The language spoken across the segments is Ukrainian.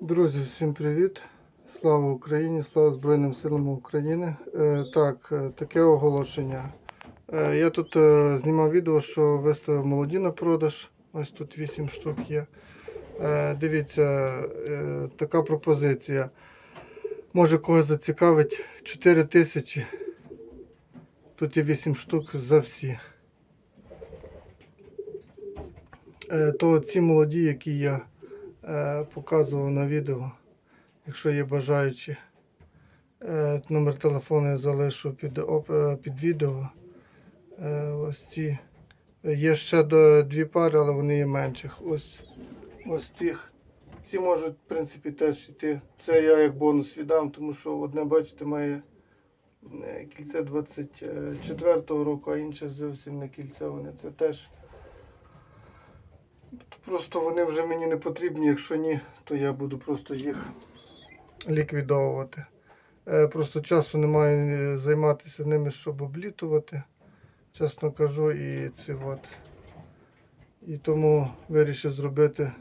Друзі, всім привіт! Слава Україні! Слава Збройним силам України! Е, так, е, таке оголошення. Е, я тут знімав відео, що виставив молоді на продаж. Ось тут 8 штук є. Дивіться, така пропозиція. Може когось зацікавить 4 тисячі. Тут є 8 штук за всі. То ці молоді, які я показував на відео. Якщо є бажаючі, Е, номер телефону я залишу під, е, під відео. Е, Ось ці. Є ще дві пари, але вони є менших. Ось, ось тих. Ці можуть, в принципі, теж йти. Це я як бонус віддам, тому що одне, бачите, має е, кільце 24-го року, а інше зовсім не кільцеване. Це теж. Просто вони вже мені не потрібні. Якщо ні, то я буду просто їх ліквідовувати. Е, Просто часу немає е, займатися ними, щоб облітувати. Чесно кажу, і це от. І тому вирішив зробити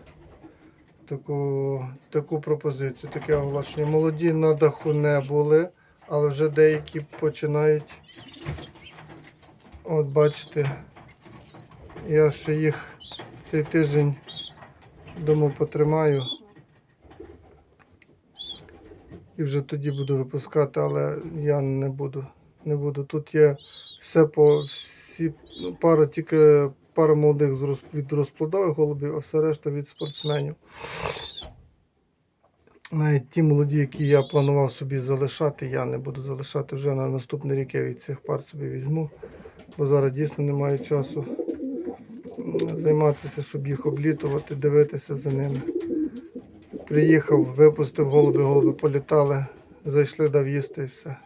таку, таку пропозицію, таке оголошення. Молоді на даху не були, але вже деякі починають. От бачите, я ще їх цей тиждень думаю потримаю. І вже тоді буду випускати, але я не буду. Не буду. Тут є все по всі ну, пара, тільки пара молодих від розплодових голубів, а все решта від спортсменів. Навіть ті молоді, які я планував собі залишати, я не буду залишати вже на наступний рік я від цих пар собі візьму, бо зараз дійсно немає часу займатися, щоб їх облітувати, дивитися за ними. Приїхав, випустив голуби, голуби політали, зайшли, дав їсти і все.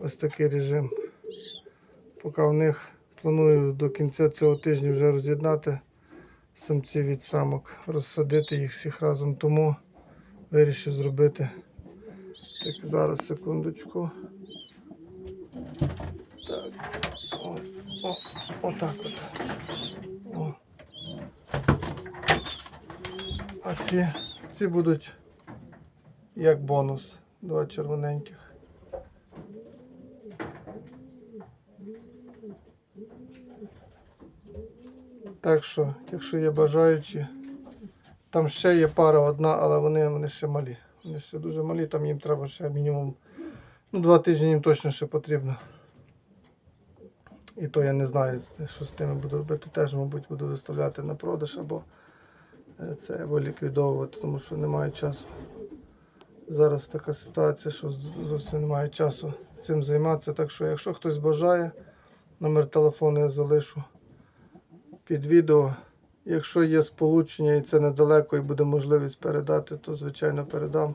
Ось такий режим. Поки в них планую до кінця цього тижня вже роз'єднати самці від самок, розсадити їх всіх разом. Тому вирішив зробити. Так, зараз секундочку. О, о, отак от. О. А ці, ці будуть як бонус. Два червоненьких. Так що, якщо є бажаючі, там ще є пара одна, але вони, вони ще малі. Вони ще дуже малі, там їм треба ще мінімум. Ну, два тижні їм точно ще потрібно. І то я не знаю, що з тими буду робити. Теж, мабуть, буду виставляти на продаж або е, це або ліквідовувати, тому що немає часу. Зараз така ситуація, що зовсім немає часу цим займатися. Так що, якщо хтось бажає, номер телефону я залишу під відео. Якщо є сполучення і це недалеко і буде можливість передати, то звичайно передам.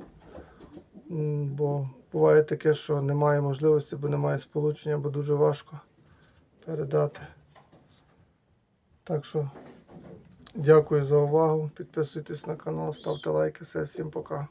Бо буває таке, що немає можливості, бо немає сполучення, бо дуже важко передати. Так що дякую за увагу. Підписуйтесь на канал, ставте лайки. Все, всім пока.